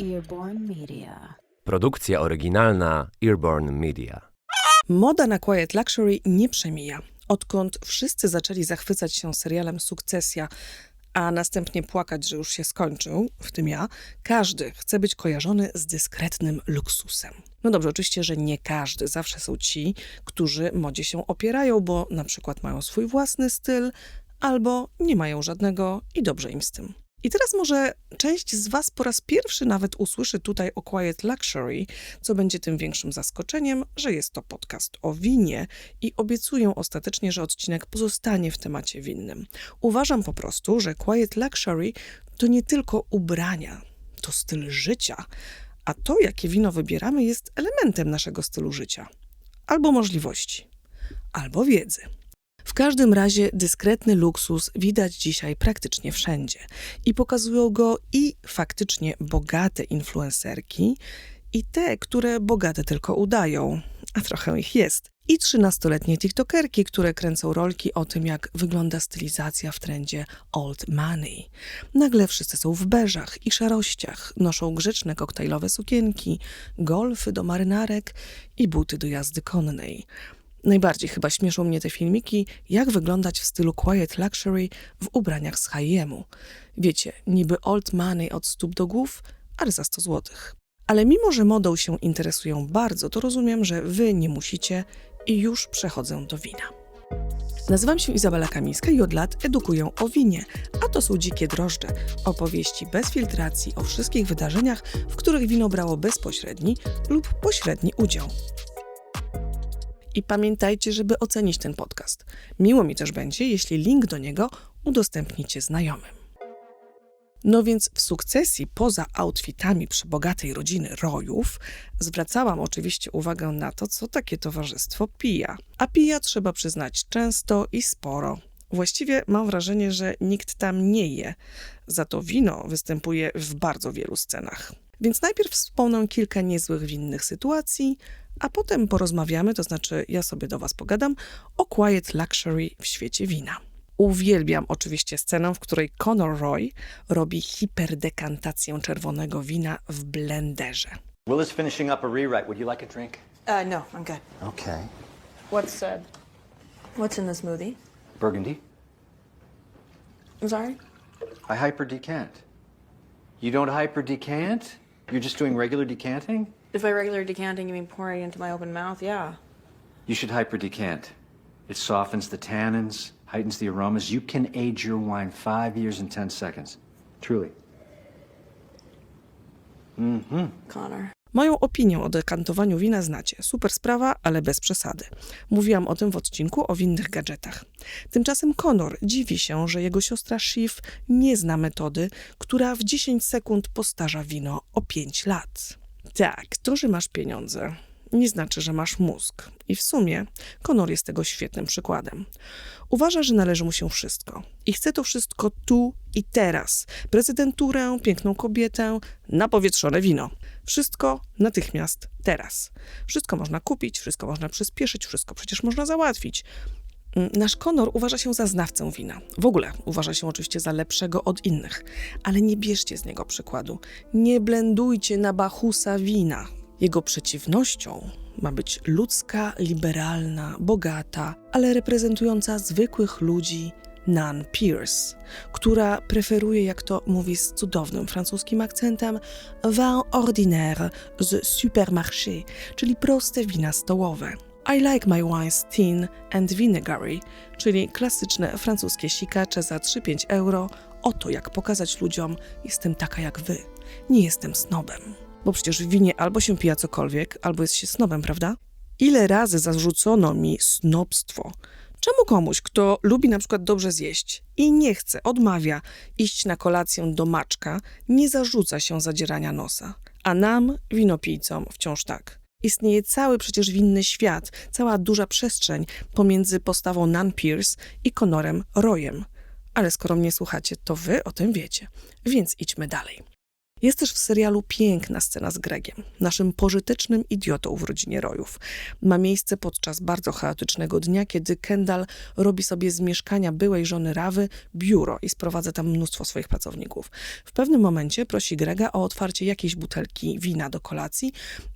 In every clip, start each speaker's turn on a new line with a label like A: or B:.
A: Earborn Media.
B: Produkcja oryginalna Earborn Media.
C: Moda na quiet luxury nie przemija. Odkąd wszyscy zaczęli zachwycać się serialem Sukcesja, a następnie płakać, że już się skończył, w tym ja, każdy chce być kojarzony z dyskretnym luksusem. No dobrze, oczywiście, że nie każdy. Zawsze są ci, którzy modzie się opierają, bo na przykład mają swój własny styl, albo nie mają żadnego i dobrze im z tym. I teraz może część z Was po raz pierwszy nawet usłyszy tutaj o Quiet Luxury, co będzie tym większym zaskoczeniem, że jest to podcast o winie i obiecuję ostatecznie, że odcinek pozostanie w temacie winnym. Uważam po prostu, że Quiet Luxury to nie tylko ubrania, to styl życia, a to, jakie wino wybieramy, jest elementem naszego stylu życia albo możliwości, albo wiedzy. W każdym razie dyskretny luksus widać dzisiaj praktycznie wszędzie i pokazują go i faktycznie bogate influencerki, i te, które bogate tylko udają, a trochę ich jest. I trzynastoletnie tiktokerki, które kręcą rolki o tym, jak wygląda stylizacja w trendzie old money. Nagle wszyscy są w beżach i szarościach, noszą grzeczne koktajlowe sukienki, golfy do marynarek i buty do jazdy konnej. Najbardziej chyba śmieszą mnie te filmiki, jak wyglądać w stylu quiet luxury w ubraniach z H&M-u. Wiecie, niby old money od stóp do głów, ale za 100 złotych. Ale mimo, że modą się interesują bardzo, to rozumiem, że wy nie musicie i już przechodzę do wina. Nazywam się Izabela Kamińska i od lat edukuję o winie, a to są Dzikie Drożdże, opowieści bez filtracji o wszystkich wydarzeniach, w których wino brało bezpośredni lub pośredni udział. I pamiętajcie, żeby ocenić ten podcast. Miło mi też będzie, jeśli link do niego udostępnicie znajomym. No więc w sukcesji, poza outfitami przebogatej rodziny rojów, zwracałam oczywiście uwagę na to, co takie towarzystwo pija. A pija, trzeba przyznać, często i sporo. Właściwie mam wrażenie, że nikt tam nie je, za to wino występuje w bardzo wielu scenach. Więc najpierw wspomnę kilka niezłych winnych sytuacji, a potem porozmawiamy, to znaczy ja sobie do Was pogadam, o quiet luxury w świecie wina. Uwielbiam oczywiście scenę, w której Conor Roy robi hiperdekantację czerwonego wina w blenderze.
D: Will is finishing up a rewrite. Would you like a drink?
E: Uh, no, I'm good.
D: Okay.
E: What's uh, what's in the smoothie?
D: Burgundy?
E: I'm sorry.
D: I hyper decant. You don't hyper decant? You're just doing regular decanting?
E: If by regular decanting you mean pouring into my open mouth, yeah.
D: You should hyper decant. It softens the tannins, heightens the aromas. You can age your wine five years and 10 seconds. Truly.
E: Connor.
C: Moją opinię o dekantowaniu wina znacie. Super sprawa, ale bez przesady. Mówiłam o tym w odcinku o winnych gadżetach. Tymczasem Conor dziwi się, że jego siostra Shiv nie zna metody, która w 10 sekund postarza wino o 5 lat. Tak, to, że masz pieniądze, nie znaczy, że masz mózg. I w sumie Conor jest tego świetnym przykładem. Uważa, że należy mu się wszystko. I chce to wszystko tu i teraz. Prezydenturę, piękną kobietę, napowietrzone wino. Wszystko natychmiast, teraz. Wszystko można kupić, wszystko można przyspieszyć, wszystko przecież można załatwić. Mm, Nasz Konor uważa się za znawcę wina. W ogóle uważa się oczywiście za lepszego od innych, ale nie bierzcie z niego przykładu. Nie blendujcie na Bachusa wina. Jego przeciwnością ma być ludzka, liberalna, bogata, ale reprezentująca zwykłych ludzi Nan Pierce, która preferuje, jak to mówi z cudownym francuskim akcentem, vin ordinaire z supermarché, czyli proste wina stołowe. I like my wines thin and vinegary, czyli klasyczne francuskie sikacze za 3-5 euro. Oto jak pokazać ludziom, jestem taka jak wy. Nie jestem snobem. Bo przecież w winie albo się pija cokolwiek, albo jest się snobem, prawda? Ile razy zarzucono mi snobstwo? Czemu komuś, kto lubi na przykład dobrze zjeść i nie chce, odmawia iść na kolację do maczka, nie zarzuca się zadzierania nosa? A nam, winopijcom, wciąż tak. Istnieje cały przecież winny świat, cała duża przestrzeń pomiędzy postawą Nan Pierce i Conorem Royem. Ale skoro mnie słuchacie, to wy o tym wiecie. Więc idźmy dalej. Jest też w serialu piękna scena z Gregiem, naszym pożytecznym idiotą w rodzinie Rojów. Ma miejsce podczas bardzo chaotycznego dnia, kiedy Kendall robi sobie z mieszkania byłej żony Rawy biuro i sprowadza tam mnóstwo swoich pracowników. W pewnym momencie prosi Grega o otwarcie jakiejś butelki wina do kolacji,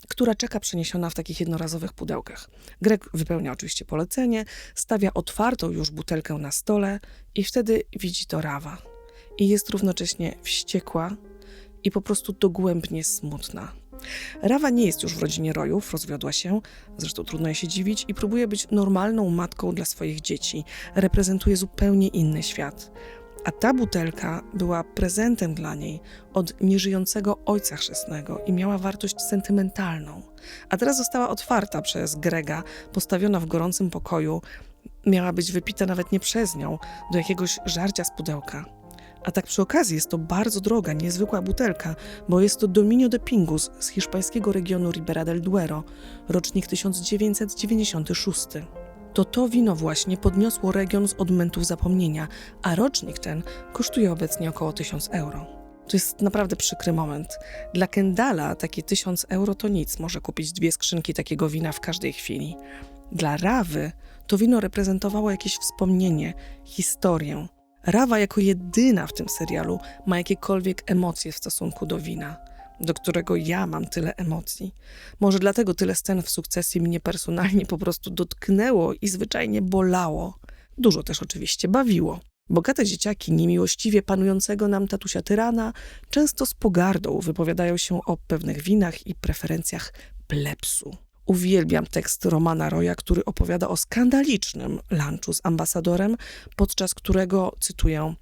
C: która czeka przeniesiona w takich jednorazowych pudełkach. Greg wypełnia oczywiście polecenie, stawia otwartą już butelkę na stole i wtedy widzi to Rawa. I jest równocześnie wściekła i po prostu dogłębnie smutna. Rawa nie jest już w rodzinie Rojów, rozwiodła się, zresztą trudno jej się dziwić, i próbuje być normalną matką dla swoich dzieci. Reprezentuje zupełnie inny świat. A ta butelka była prezentem dla niej od nieżyjącego ojca chrzestnego i miała wartość sentymentalną. A teraz została otwarta przez Grega, postawiona w gorącym pokoju. Miała być wypita nawet nie przez nią, do jakiegoś żarcia z pudełka. A tak przy okazji jest to bardzo droga, niezwykła butelka, bo jest to Dominio de Pingus z hiszpańskiego regionu Ribera del Duero, rocznik 1996. To to wino właśnie podniosło region z odmętów zapomnienia, a rocznik ten kosztuje obecnie około 1000 euro. To jest naprawdę przykry moment. Dla Kendala takie 1000 euro to nic, może kupić dwie skrzynki takiego wina w każdej chwili. Dla Rawy to wino reprezentowało jakieś wspomnienie, historię. Rawa jako jedyna w tym serialu ma jakiekolwiek emocje w stosunku do wina, do którego ja mam tyle emocji. Może dlatego tyle scen w sukcesji mnie personalnie po prostu dotknęło i zwyczajnie bolało. Dużo też oczywiście bawiło. Bogate dzieciaki niemiłościwie panującego nam tatusia tyrana często z pogardą wypowiadają się o pewnych winach i preferencjach plepsu. Uwielbiam tekst Romana Roya, który opowiada o skandalicznym lunchu z ambasadorem, podczas którego, cytuję,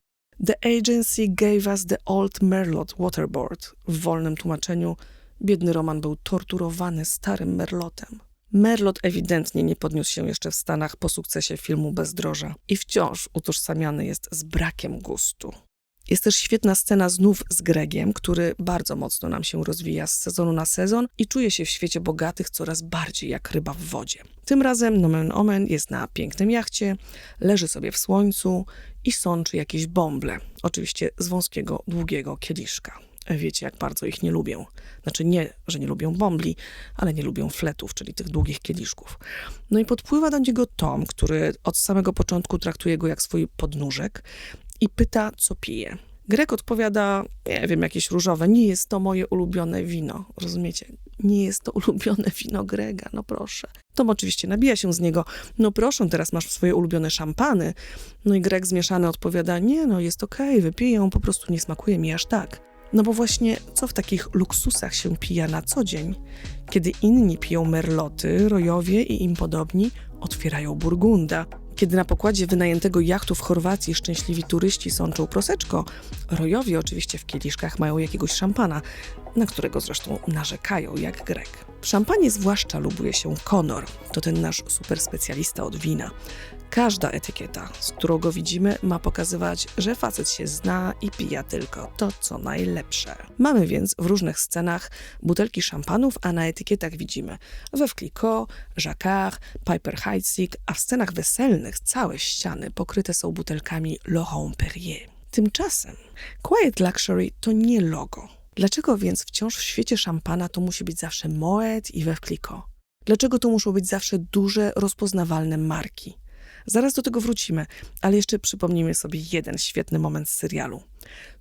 C: The agency gave us the old Merlot waterboard. W wolnym tłumaczeniu, biedny Roman był torturowany starym Merlotem. Merlot ewidentnie nie podniósł się jeszcze w Stanach po sukcesie filmu Bezdroża i wciąż utożsamiany jest z brakiem gustu. Jest też świetna scena znów z Gregiem, który bardzo mocno nam się rozwija z sezonu na sezon i czuje się w świecie bogatych coraz bardziej jak ryba w wodzie. Tym razem Nomen Omen jest na pięknym jachcie, leży sobie w słońcu i sączy jakieś bąble. Oczywiście z wąskiego, długiego kieliszka. Wiecie, jak bardzo ich nie lubię. Znaczy nie, że nie lubią bombli, ale nie lubią fletów, czyli tych długich kieliszków. No i podpływa do niego Tom, który od samego początku traktuje go jak swój podnóżek i pyta, co pije. Grek odpowiada, nie wiem, jakieś różowe, nie jest to moje ulubione wino. Rozumiecie? Nie jest to ulubione wino Grega, no proszę. Tom oczywiście nabija się z niego, no proszę, teraz masz swoje ulubione szampany. No i Greg zmieszany odpowiada, nie no, jest okej, wypiję, po prostu nie smakuje mi aż tak. No bo właśnie co w takich luksusach się pija na co dzień? Kiedy inni piją merloty, rojowie i im podobni otwierają burgunda. Kiedy na pokładzie wynajętego jachtu w Chorwacji szczęśliwi turyści sączą proseczko, rojowie oczywiście w kieliszkach mają jakiegoś szampana, na którego zresztą narzekają jak Grek. W szampanie zwłaszcza lubuje się Conor, to ten nasz super specjalista od wina. Każda etykieta, z którą go widzimy, ma pokazywać, że facet się zna i pija tylko to, co najlepsze. Mamy więc w różnych scenach butelki szampanów, a na etykietach widzimy Veuve Clicquot, Jacquard, Piper Heidsieck, a w scenach weselnych całe ściany pokryte są butelkami Laurent Perrier. Tymczasem Quiet Luxury to nie logo. Dlaczego więc wciąż w świecie szampana to musi być zawsze Moet i Veuve Clicquot? Dlaczego to muszą być zawsze duże, rozpoznawalne marki? Zaraz do tego wrócimy, ale jeszcze przypomnijmy sobie jeden świetny moment z serialu.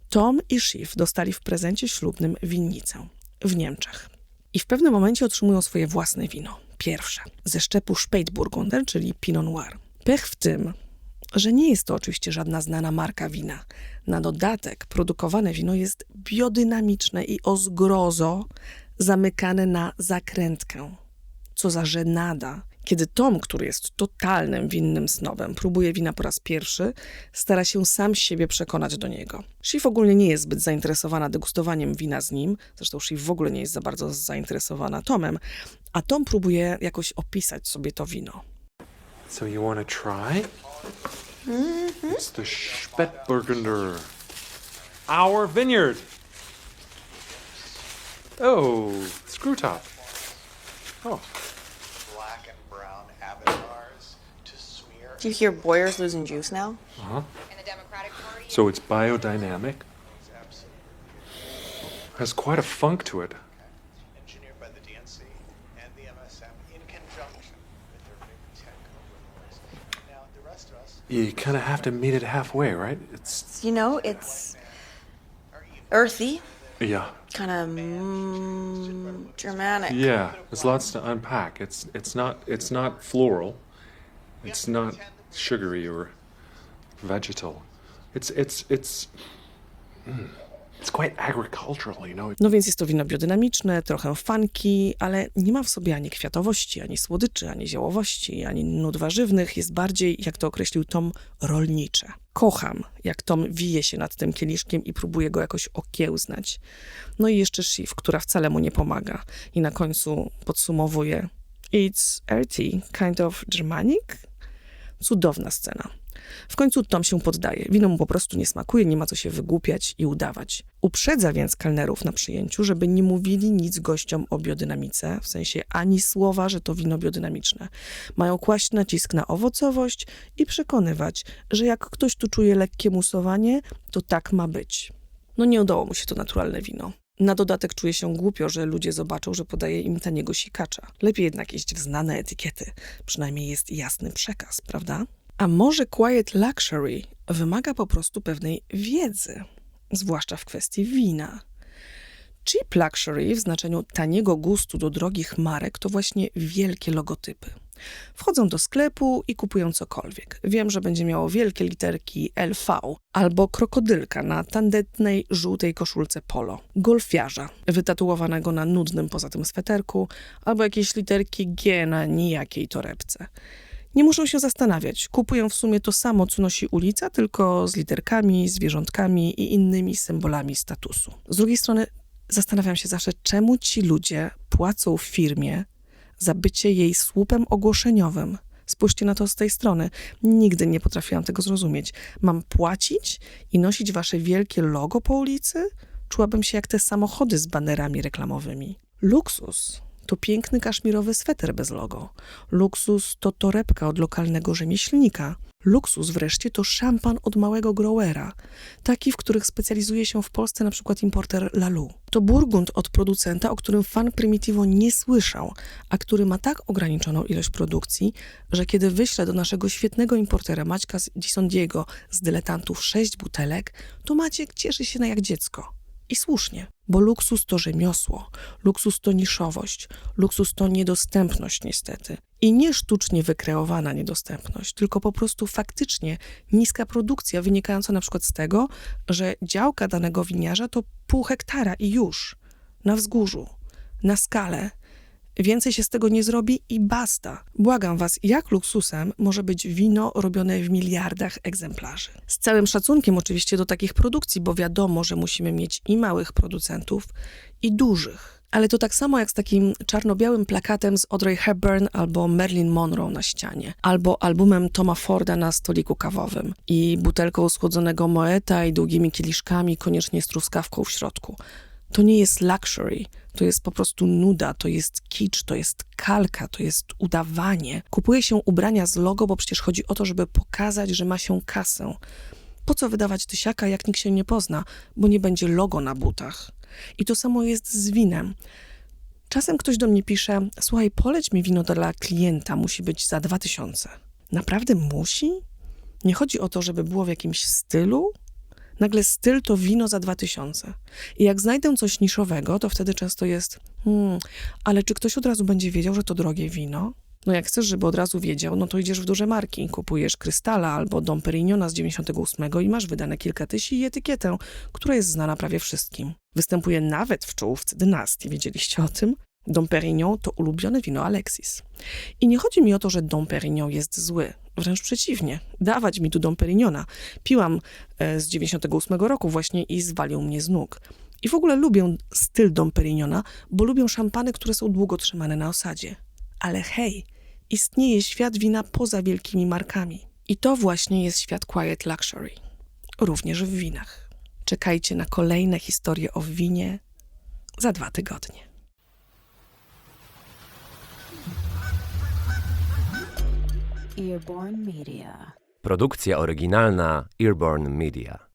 C: Tom i Shiv dostali w prezencie ślubnym winnicę w Niemczech. I w pewnym momencie otrzymują swoje własne wino. Pierwsze. Ze szczepu Spätburgunder, czyli Pinot Noir. Pech w tym, że nie jest to oczywiście żadna znana marka wina. Na dodatek produkowane wino jest biodynamiczne i o zgrozo zamykane na zakrętkę. Co za żenada. Kiedy Tom, który jest totalnym winnym snobem, próbuje wina po raz pierwszy, stara się sam siebie przekonać do niego. Shiv ogólnie nie jest zbyt zainteresowana degustowaniem wina z nim, zresztą Shiv w ogóle nie jest za bardzo zainteresowana Tomem, a Tom próbuje jakoś opisać sobie to wino.
F: So you want to try? It's the Spätburgunder. Our vineyard. Oh, screw top. Oh,
E: Do you hear Boyer's losing juice now?
F: so it's biodynamic. has quite a funk to it.
G: engineered by the DNC and the MSM in conjunction with their big tech overlords. Now, the rest of us
F: You kind of have to meet it halfway, right? It's
E: You know, it's earthy,
F: yeah,
E: kind of mm, Germanic.
F: yeah. There's lots to unpack. It's it's not it's not floral. It's not sugary or vegetal. It's it's it's mm.
C: No więc jest to wino biodynamiczne, trochę funky, ale nie ma w sobie ani kwiatowości, ani słodyczy, ani ziołowości, ani nut warzywnych. Jest bardziej, jak to określił Tom, rolnicze. Kocham, jak Tom wije się nad tym kieliszkiem i próbuje go jakoś okiełznać. No i jeszcze Shiv, która wcale mu nie pomaga. I na końcu podsumowuje It's earthy, kind of Germanic? Cudowna scena. W końcu Tom się poddaje. Wino mu po prostu nie smakuje, nie ma co się wygłupiać i udawać. Uprzedza więc kelnerów na przyjęciu, żeby nie mówili nic gościom o biodynamice, w sensie ani słowa, że to wino biodynamiczne. Mają kłaść nacisk na owocowość i przekonywać, że jak ktoś tu czuje lekkie musowanie, to tak ma być. No nie udało mu się to naturalne wino. Na dodatek czuje się głupio, że ludzie zobaczą, że podaje im taniego sikacza. Lepiej jednak iść w znane etykiety. Przynajmniej jest jasny przekaz, prawda? A może Quiet Luxury wymaga po prostu pewnej wiedzy, zwłaszcza w kwestii wina. Cheap Luxury w znaczeniu taniego gustu do drogich marek to właśnie wielkie logotypy. Wchodzą do sklepu i kupują cokolwiek. Wiem, że będzie miało wielkie literki LV albo krokodylka na tandetnej, żółtej koszulce polo. Golfiarza, wytatuowanego na nudnym poza tym sweterku, albo jakieś literki G na nijakiej torebce. Nie muszą się zastanawiać. Kupują w sumie to samo, co nosi ulica, tylko z literkami, zwierzątkami i innymi symbolami statusu. Z drugiej strony zastanawiam się zawsze, czemu ci ludzie płacą firmie za bycie jej słupem ogłoszeniowym. Spójrzcie na to z tej strony. Nigdy nie potrafiłam tego zrozumieć. Mam płacić i nosić wasze wielkie logo po ulicy? Czułabym się jak te samochody z banerami reklamowymi. Luksus to piękny kaszmirowy sweter bez logo. Luksus to torebka od lokalnego rzemieślnika. Luksus wreszcie to szampan od małego growera, taki, w których specjalizuje się w Polsce na przykład importer Lalu. To burgund od producenta, o którym fan Primitivo nie słyszał, a który ma tak ograniczoną ilość produkcji, że kiedy wyślę do naszego świetnego importera Maćka z Gisondiego z dyletantów sześć butelek, to Maciek cieszy się na jak dziecko. I słusznie, bo luksus to rzemiosło, luksus to niszowość, luksus to niedostępność niestety. I nie sztucznie wykreowana niedostępność, tylko po prostu faktycznie niska produkcja wynikająca na przykład z tego, że działka danego winiarza to pół hektara i już, na wzgórzu, na skalę. Więcej się z tego nie zrobi i basta. Błagam was, jak luksusem może być wino robione w miliardach egzemplarzy? Z całym szacunkiem oczywiście do takich produkcji, bo wiadomo, że musimy mieć i małych producentów, i dużych. Ale to tak samo jak z takim czarno-białym plakatem z Audrey Hepburn albo Marilyn Monroe na ścianie, albo albumem Toma Forda na stoliku kawowym i butelką schłodzonego Moeta i długimi kieliszkami, koniecznie z truskawką w środku. To nie jest luxury, to jest po prostu nuda, to jest kicz, to jest kalka, to jest udawanie. Kupuje się ubrania z logo, bo przecież chodzi o to, żeby pokazać, że ma się kasę. Po co wydawać tysiaka, jak nikt się nie pozna, bo nie będzie logo na butach? I to samo jest z winem. Czasem ktoś do mnie pisze: Słuchaj, poleć mi wino dla klienta, musi być za dwa tysiące. Naprawdę musi? Nie chodzi o to, żeby było w jakimś stylu? Nagle styl to wino za dwa tysiące. I jak znajdę coś niszowego, to wtedy często jest, hmm, ale czy ktoś od razu będzie wiedział, że to drogie wino? No jak chcesz, żeby od razu wiedział, no to idziesz w duże marki, kupujesz Krystala albo Dom Perignona z 98 i masz wydane kilka tysięcy i etykietę, która jest znana prawie wszystkim. Występuje nawet w czołówce dynastii, wiedzieliście o tym? Dom Perignon to ulubione wino Alexis. I nie chodzi mi o to, że Dom Perignon jest zły. Wręcz przeciwnie. Dawać mi tu Dom Perignona. Piłam e, z 98 roku właśnie i zwalił mnie z nóg. I w ogóle lubię styl Dom Perignona, bo lubię szampany, które są długo trzymane na osadzie. Ale hej, istnieje świat wina poza wielkimi markami. I to właśnie jest świat quiet luxury. Również w winach. Czekajcie na kolejne historie o winie za dwa tygodnie.
A: Earborn Media.
B: Produkcja oryginalna Earborn Media.